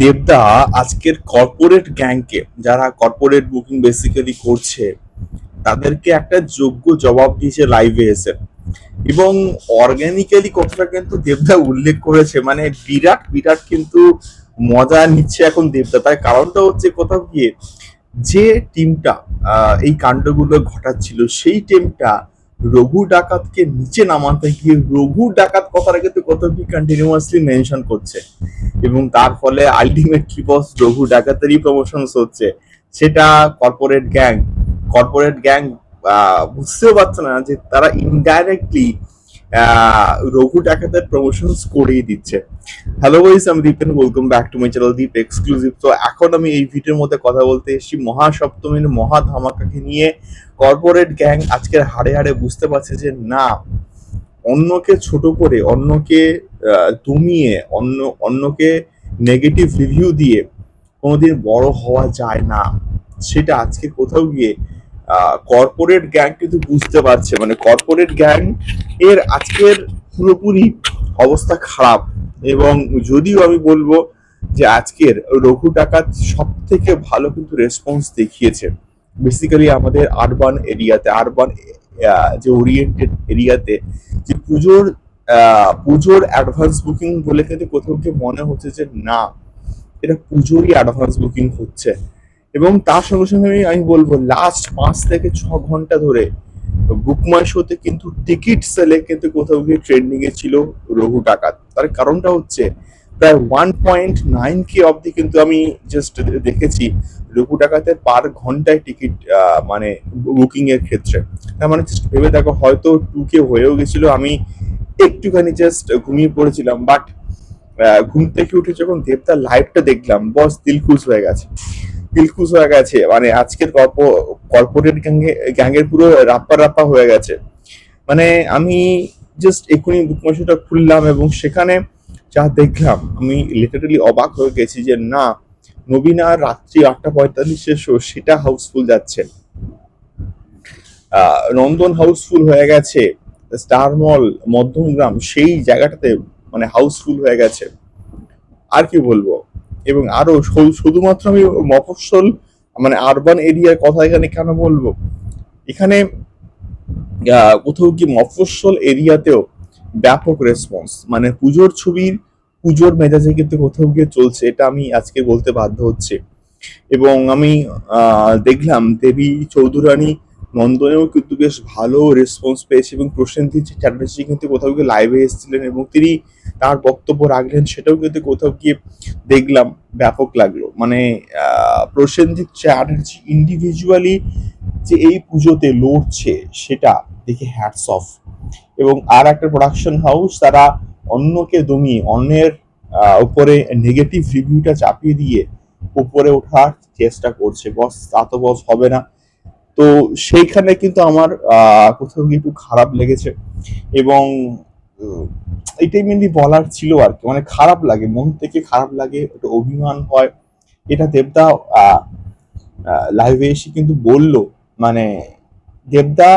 দেবদা আজকের কর্পোরেট গ্যাংকে যারা কর্পোরেট বুকিং বেসিক্যালি করছে, তাদেরকে একটা যোগ্য জবাব দিয়েছে লাইভে এসে। এবং অর্গানিক্যালি কথাটা কিন্তু দেবদা উল্লেখ করেছে মানে বিরাট বিরাট কিন্তু মজা নিচ্ছে এখন দেবদা। তার কারণটা হচ্ছে কোথাও গিয়ে, যে টিমটা এই কাণ্ডগুলো ঘটাচ্ছিল, সেই টিমটা রঘু ডাকাতকে নিচে নামাতে গিয়ে রঘু ডাকাত কথাটা কিন্তু কত কি কন্টিনিউয়াসলি মেনশন করছে। এবং তার ফলে আলটিমেটলি বস রঘু ডাকাতেরই প্রমোশনস হচ্ছে। সেটা কর্পোরেট গ্যাং কর্পোরেট গ্যাং বুঝতেও পারছে না যে তারা ইনডাইরেক্টলি রঘু ডাকাতের প্রমোশনস করেই দিচ্ছে। হ্যালো বইস আমি Dipen welcome back to my channel Deep exclusive তো এখন আমি এই ভিডিওর মধ্যে কথা বলতে এসেছি মহাসপ্তমীর মহা ধামাকাকে নিয়ে। কর্পোরেট গ্যাং আজকের হাড়ে হাড়ে বুঝতে পারছে যে না, অন্যকে ছোট করে, অন্যকে দমিয়ে, অন্য, অন্যকে নেগেটিভ রিভিউ দিয়ে কোনোদিন বড় হওয়া যায় না। সেটা আজকে কোথাও গিয়ে কর্পোরেট গ্যাং কিন্তু বুঝতে পারছে। মানে কর্পোরেট গ্যাং এর আজকের পুরোপুরি অবস্থা খারাপ। এবং যদিও আমি বলব যে আজকের রঘু ডাকাত সব থেকে ভালো কিন্তু রেসপন্স দেখিয়েছে। বেসিক্যালি আমাদের আরবান এরিয়াতে আরবান যে ওরিয়েন্টেড এরিয়াতে যে পুজোর পুজোর অ্যাডভান্স বুকিং বলে কিন্তু কোথাও গিয়ে মনে হচ্ছে যে না, এটা পুজোরই অ্যাডভান্স বুকিং হচ্ছে। এবং তার সঙ্গে সঙ্গে আমি- বলব লাস্ট পাঁচ থেকে ছ ঘণ্টা ধরে বুকমাই শোতে কিন্তু টিকিট সেলে কিন্তু কোথাও গিয়ে ট্রেন্ডিং এ ছিল রঘু ডাকাত। তার কারণটা হচ্ছে প্রায় ওয়ান পয়েন্ট নাইন কে অবধি কিন্তু আমি জাস্ট দেখেছি রঘু ডাকাতের পার ঘন্টায় টিকিট মানে বুকিং এর ক্ষেত্রে। তার মানে জাস্ট ভেবে দেখো, হয়তো টু কে হয়েও গেছিল। আমি একটুখানি জাস্ট ঘুমিয়ে পড়েছিলাম বাট ঘুম থেকে উঠে যখন দেবতার লাইভটা দেখলাম, বস দিল খুশ হয়ে গেছে। দিল খুশ হয়ে গেছে। মানে আজকের কর্পোরেট গ্যাঙ্গে গ্যাংয়ের পুরো রাপ্পা রাপ্পা হয়ে গেছে। মানে আমি জাস্ট এক্ষুনি বুকমাশোটা খুললাম এবং সেখানে যা দেখলাম, আমি লিটারালি অবাক হয়ে গেছি যে না, নবীনা রাত্রি আটটা পঁয়তাল্লিশের শো, সেটা হাউসফুল যাচ্ছে। নন্দন হাউসফুল হয়ে গেছে। স্টার মল মধ্যমগ্রাম, সেই জায়গাটাতে মানে হাউসফুল হয়ে গেছে। আর কি বলব? এবং আরও শুধুমাত্র আমি মফস্বল মানে আরবান এরিয়ার কথা এখানে কেন বলব? এখানে কোথাও কি মফস্বল এরিয়াতেও ব্যাপক রেসপন্স মানে পুজোর ছবির, পুজোর মেজাজে কিন্তু কোথাও গিয়ে চলছে, এটা আমি আজকে বলতে বাধ্য হচ্ছে। এবং আমি দেখলাম দেবী চৌধুরানী নন্দনেও কিন্তু বেশ ভালো রেসপন্স পেয়েছে এবং প্রসেনজিৎ চ্যাটার্জি কিন্তু কোথাও গিয়ে লাইভে এসেছিলেন এবং তিনি তার বক্তব্য রাখলেন, সেটাও কিন্তু কোথাও গিয়ে দেখলাম, ব্যাপক লাগল। মানে প্রসেনজিৎ চ্যাটার্জি ইন্ডিভিজুয়ালি যে এই পুজোতে লড়ছে, সেটা দেখে হ্যাটস অফ এবং আর একটা প্রোডাকশন হাউস তারা অন্যকে দমিয়ে, অন্যের উপরে নেগেটিভ রিভিউটা চাপিয়ে দিয়ে উপরে ওঠার চেষ্টা করছে। বস, তা তো বস, হবে না। তো সেইখানে কিন্তু আমার কোথাও একটু খারাপ লেগেছে। এবং এটাই মেনলি বলার ছিল আর কি। মানে খারাপ লাগে, মন থেকে খারাপ লাগে একটু অভিমান হয়। এটা দেবদা লাইভে এসে কিন্তু বলল মানে দেবদা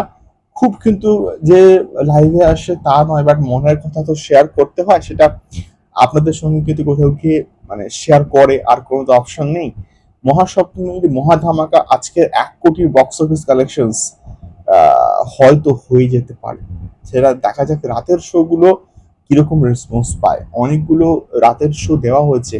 খুব কিন্তু যে লাইভে আসে তা নয় বাট মনের কথা তো শেয়ার করতে হয়, সেটা আপনাদের সঙ্গে কিন্তু কোথাও গিয়ে মানে শেয়ার করে, আর কোনো তো অপশন নেই। মহাসপ্তমীর মহা ধামাকা আজকের এক কোটির বক্স অফিস কালেকশনস হয়তো হয়ে যেতে পারে। সেটা দেখা যাক, রাতের শো গুলো কীরকম রেসপন্স পায়? অনেকগুলো রাতের শো দেওয়া হয়েছে।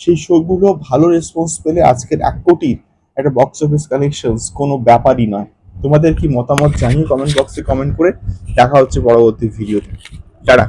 সেই শোগুলো ভালো রেসপন্স পেলে আজকের এক কোটির একটা বক্স অফিস কালেকশনস কোনো ব্যাপারই নয়। তোমাদের কি মতামত জানিয়ে কমেন্ট বক্সে কমেন্ট করে দেখা হচ্ছে পরবর্তী ভিডিওতে টাটা।